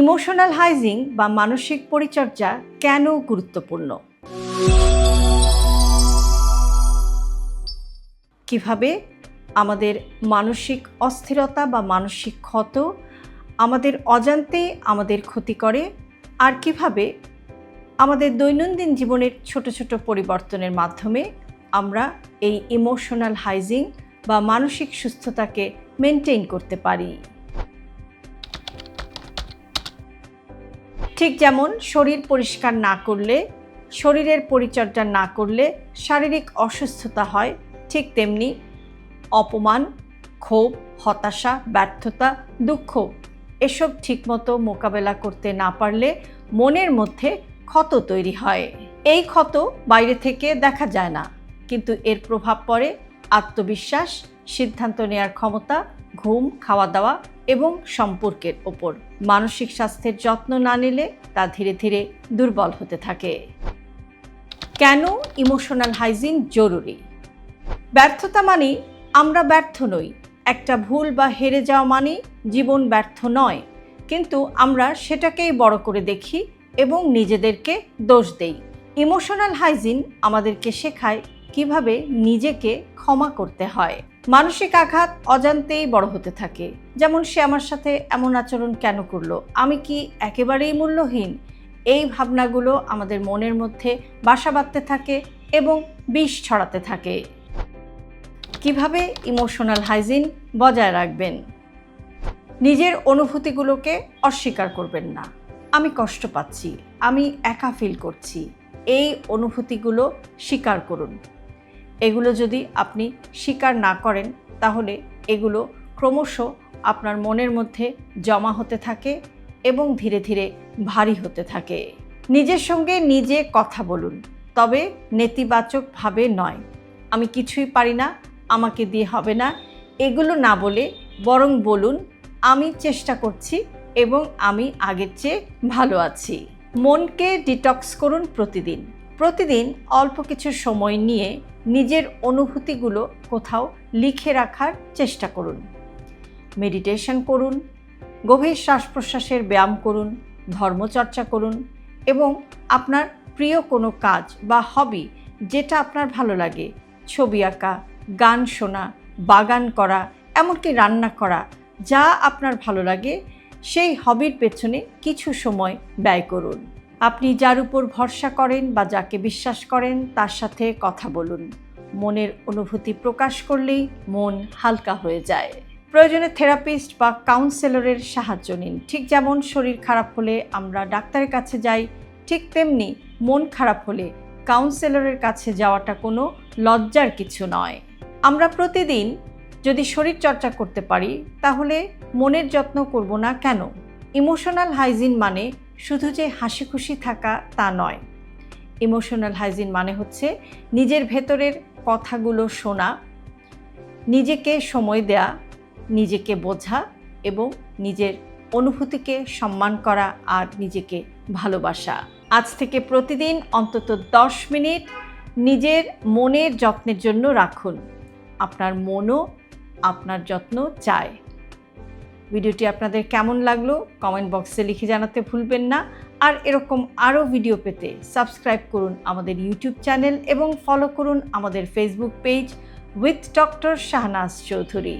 Emotional হাইজিং বা মানসিক পরিচর্যা কেন গুরুত্বপূর্ণ? কীভাবে আমাদের মানসিক অস্থিরতা বা মানসিক ক্ষত আমাদের অজান্তে আমাদের ক্ষতি করে, আর কীভাবে আমাদের দৈনন্দিন জীবনের ছোট ছোট পরিবর্তনের মাধ্যমে আমরা এই ইমোশনাল হাইজিং বা মানসিক সুস্থতাকে মেনটেন করতে পারি? ঠিক যেমন শরীর পরিষ্কার না করলে, শরীরের পরিচর্যা না করলে শারীরিক অসুস্থতা হয়, ঠিক তেমনি অপমান, ক্ষোভ, হতাশা, ব্যর্থতা, দুঃখ এসব ঠিকমতো মোকাবেলা করতে না পারলে মনের মধ্যে ক্ষত তৈরি হয়। এই ক্ষত বাইরে থেকে দেখা যায় না, কিন্তু এর প্রভাব পড়ে আত্মবিশ্বাস সিদ্ধান্ত নেওয়ার ক্ষমতা, ঘুম খাওয়া দাওয়া এবং সম্পর্কের ওপর। মানসিক স্বাস্থ্যের যত্ন না নিলে তা ধীরে ধীরে দুর্বল হতে থাকে। কেন ইমোশনাল হাইজিন জরুরি? ব্যর্থতা মানে আমরা ব্যর্থ নই। একটা ভুল বা হেরে যাওয়া মানে জীবন ব্যর্থ নয়। কিন্তু আমরা সেটাকেই বড় করে দেখি এবং নিজেদেরকে দোষ দেই। ইমোশনাল হাইজিন আমাদেরকে শেখায় কীভাবে নিজেকে ক্ষমা করতে হয়। মানসিক আঘাত অজান্তেই বড় হতে থাকে। যেমন সে আমার সাথে এমন আচরণ কেন করল? আমি কি একেবারেই মূল্যহীন? এই ভাবনাগুলো আমাদের মনের মধ্যে বাসা বাঁধতে থাকে এবং বিষ ছড়াতে থাকে। কীভাবে ইমোশনাল হাইজিন বজায় রাখবেন? নিজের অনুভূতিগুলোকে অস্বীকার করবেন না। আমি কষ্ট পাচ্ছি, আমি একা ফিল করছি। এই অনুভূতিগুলো স্বীকার করুন। এগুলো যদি আপনি স্বীকার না করেন, তাহলে এগুলো ক্রমশ আপনার মনের মধ্যে জমা হতে থাকে এবং ধীরে ধীরে ভারী হতে থাকে। নিজের সঙ্গে নিজে কথা বলুন, তবে নেতিবাচকভাবে নয়। আমি কিছুই পারি না, আমাকে দিয়ে হবে না, এগুলো না বলে বরং বলুন, আমি চেষ্টা করছি এবং আমি আগের চেয়ে ভালো আছি। মনকে ডিটক্স করুন প্রতিদিন। প্রতিদিন অল্প কিছু সময় নিয়ে নিজের অনুভূতিগুলো কোথাও লিখে রাখার চেষ্টা করুন। মেডিটেশন করুন, গভীর শ্বাস প্রশ্বাসের ব্যায়াম করুন, ধর্মচর্চা করুন এবং আপনার প্রিয় কোনো কাজ বা হবি যেটা আপনার ভালো লাগে, ছবি আঁকা, গান শোনা, বাগান করা, এমনকি রান্না করা যা আপনার ভালো লাগে, সেই হবির পেছনে কিছু সময় ব্যয় করুন। আপনি যার উপর ভরসা করেন বা যাকে বিশ্বাস করেন, তার সাথে কথা বলুন। মনের অনুভূতি প্রকাশ করলেই মন হালকা হয়ে যায়। প্রয়োজনে থেরাপিস্ট বা কাউন্সেলরের সাহায্য নিন। ঠিক যেমন শরীর খারাপ হলে আমরা ডাক্তারের কাছে যাই, ঠিক তেমনি মন খারাপ হলে কাউন্সেলরের কাছে যাওয়াটা কোনো লজ্জার কিছু নয়। আমরা প্রতিদিন যদি শরীর চর্চা করতে পারি, তাহলে মনের যত্ন করব না কেন? ইমোশনাল হাইজিন মানে শুধু যে হাসি খুশি থাকা তা নয়। ইমোশনাল হাইজিন মানে হচ্ছে নিজের ভেতরের কথাগুলো শোনা, নিজেকে সময় দেয়া, নিজেকে বোঝা এবং নিজের অনুভূতিকে সম্মান করা আর নিজেকে ভালোবাসা। আজ থেকে প্রতিদিন অন্তত দশ মিনিট নিজের মনের যত্নের জন্য রাখুন। আপনার মনও আপনার যত্ন চায়। ভিডিওটি আপনাদের কেমন লাগল কমেন্ট বক্সে লিখে জানাতে ভুলবেন না। আর এরকম আরও ভিডিও পেতে সাবস্ক্রাইব করুন আমাদের ইউটিউব চ্যানেল এবং ফলো করুন আমাদের Facebook page with doctor Shahnaz Chowdhury.